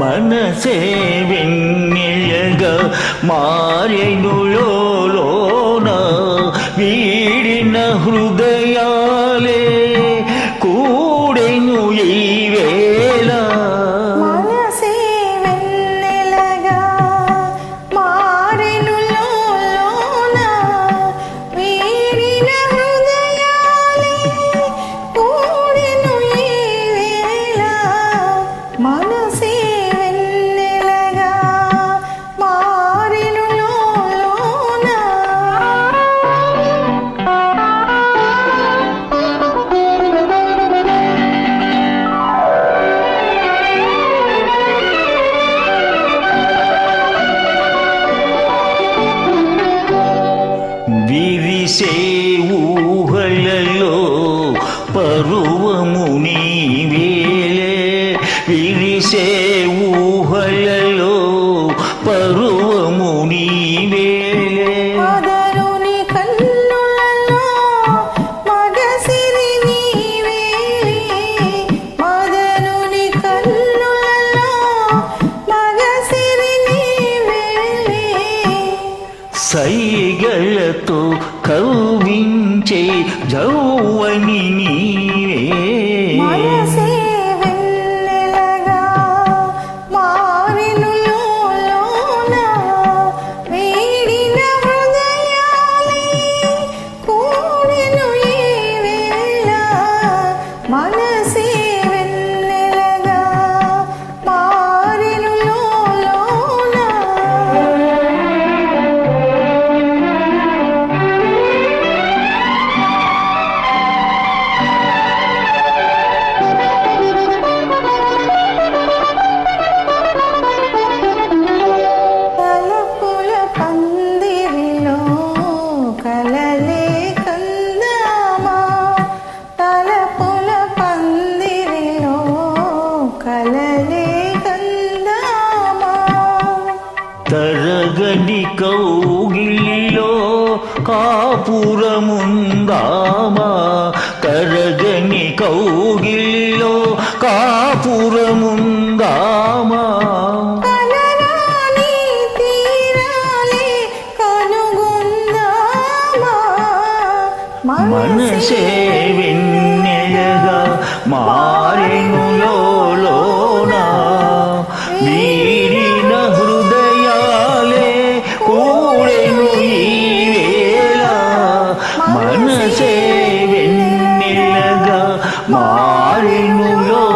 మనసే వెన్నెలగా మారెనులోన విరిసే ఊహలలో పరువము నీవేలే విరిసే ఊహలలో పరువము నీవేలే సైగలతో కవ్వించే జౌవని నీవే. కలలే కందామా తరగని కౌగిలిలో కాపురముందామా? తరగని కౌగిలిలో కాపురముందామా? మనసే వెన్నెలగా మారెను 머리 눌러.